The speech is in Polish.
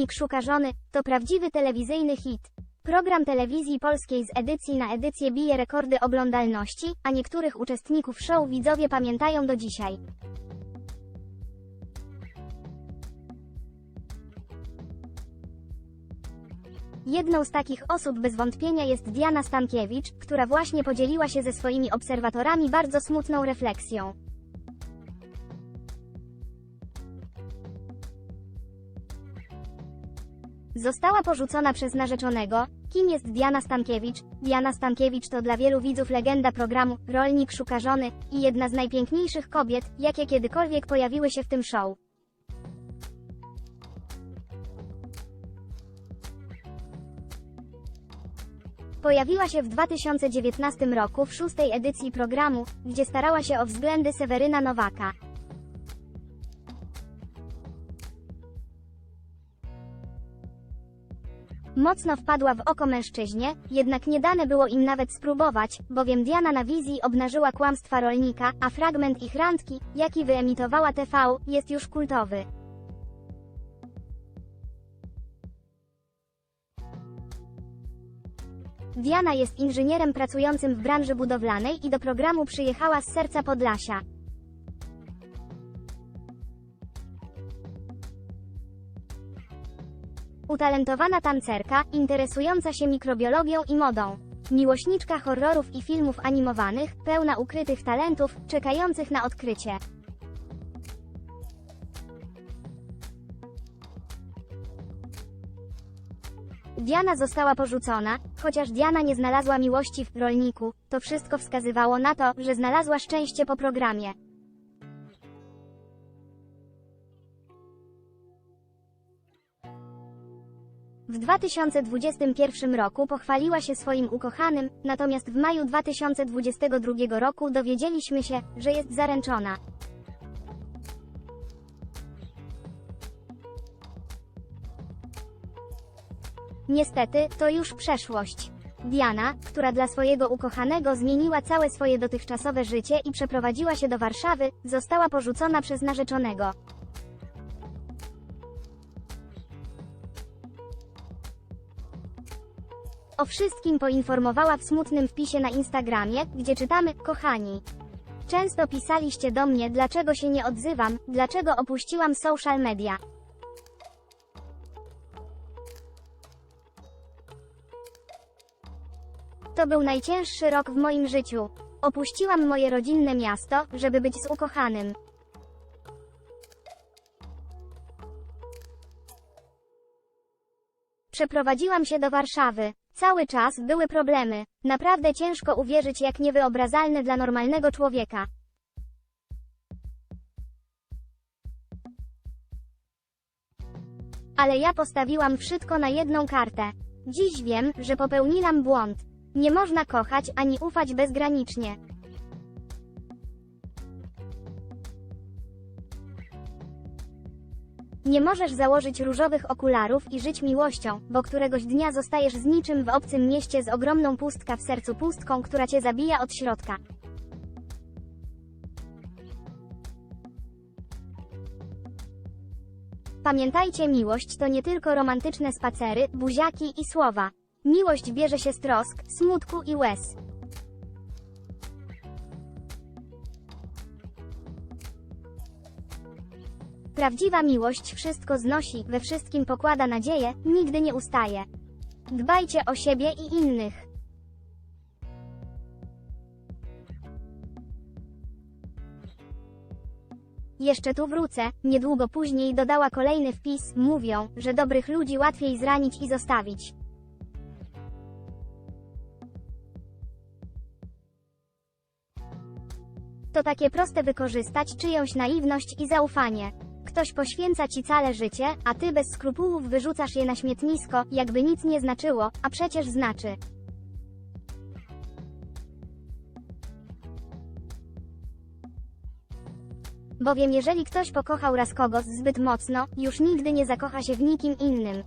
Rolnik szuka żony to prawdziwy telewizyjny hit. Program telewizji polskiej z edycji na edycję bije rekordy oglądalności, a niektórych uczestników show widzowie pamiętają do dzisiaj. Jedną z takich osób bez wątpienia jest Diana Stankiewicz, która właśnie podzieliła się ze swoimi obserwatorami bardzo smutną refleksją. Została porzucona przez narzeczonego. Kim jest Diana Stankiewicz? Diana Stankiewicz to dla wielu widzów legenda programu Rolnik szuka żony i jedna z najpiękniejszych kobiet, jakie kiedykolwiek pojawiły się w tym show. Pojawiła się w 2019 roku w szóstej edycji programu, gdzie starała się o względy Seweryna Nowaka. Mocno wpadła w oko mężczyźnie, jednak nie dane było im nawet spróbować, bowiem Diana na wizji obnażyła kłamstwa rolnika, a fragment ich randki, jaki wyemitowała TV, jest już kultowy. Diana jest inżynierem pracującym w branży budowlanej i do programu przyjechała z serca Podlasia. Utalentowana tancerka, interesująca się mikrobiologią i modą. Miłośniczka horrorów i filmów animowanych, pełna ukrytych talentów, czekających na odkrycie. Diana została porzucona, chociaż Diana nie znalazła miłości w rolniku, to wszystko wskazywało na to, że znalazła szczęście po programie. W 2021 roku pochwaliła się swoim ukochanym, natomiast w maju 2022 roku dowiedzieliśmy się, że jest zaręczona. Niestety, to już przeszłość. Diana, która dla swojego ukochanego zmieniła całe swoje dotychczasowe życie i przeprowadziła się do Warszawy, została porzucona przez narzeczonego. O wszystkim poinformowała w smutnym wpisie na Instagramie, gdzie czytamy: Kochani. Często pisaliście do mnie, dlaczego się nie odzywam, dlaczego opuściłam social media. To był najcięższy rok w moim życiu. Opuściłam moje rodzinne miasto, żeby być z ukochanym. Przeprowadziłam się do Warszawy. Cały czas były problemy. Naprawdę ciężko uwierzyć jak niewyobrażalne dla normalnego człowieka. Ale ja postawiłam wszystko na jedną kartę. Dziś wiem, że popełniłam błąd. Nie można kochać ani ufać bezgranicznie. Nie możesz założyć różowych okularów i żyć miłością, bo któregoś dnia zostajesz z niczym w obcym mieście z ogromną pustka w sercu pustką, która cię zabija od środka. Pamiętajcie, miłość to nie tylko romantyczne spacery, buziaki i słowa. Miłość bierze się z trosk, smutku i łez. Prawdziwa miłość wszystko znosi, we wszystkim pokłada nadzieję, nigdy nie ustaje. Dbajcie o siebie i innych. Jeszcze tu wrócę, niedługo później dodała kolejny wpis, mówią, że dobrych ludzi łatwiej zranić i zostawić. To takie proste wykorzystać czyjąś naiwność i zaufanie. Ktoś poświęca ci całe życie, a ty bez skrupułów wyrzucasz je na śmietnisko, jakby nic nie znaczyło, a przecież znaczy. Bowiem jeżeli ktoś pokochał raz kogoś zbyt mocno, już nigdy nie zakocha się w nikim innym.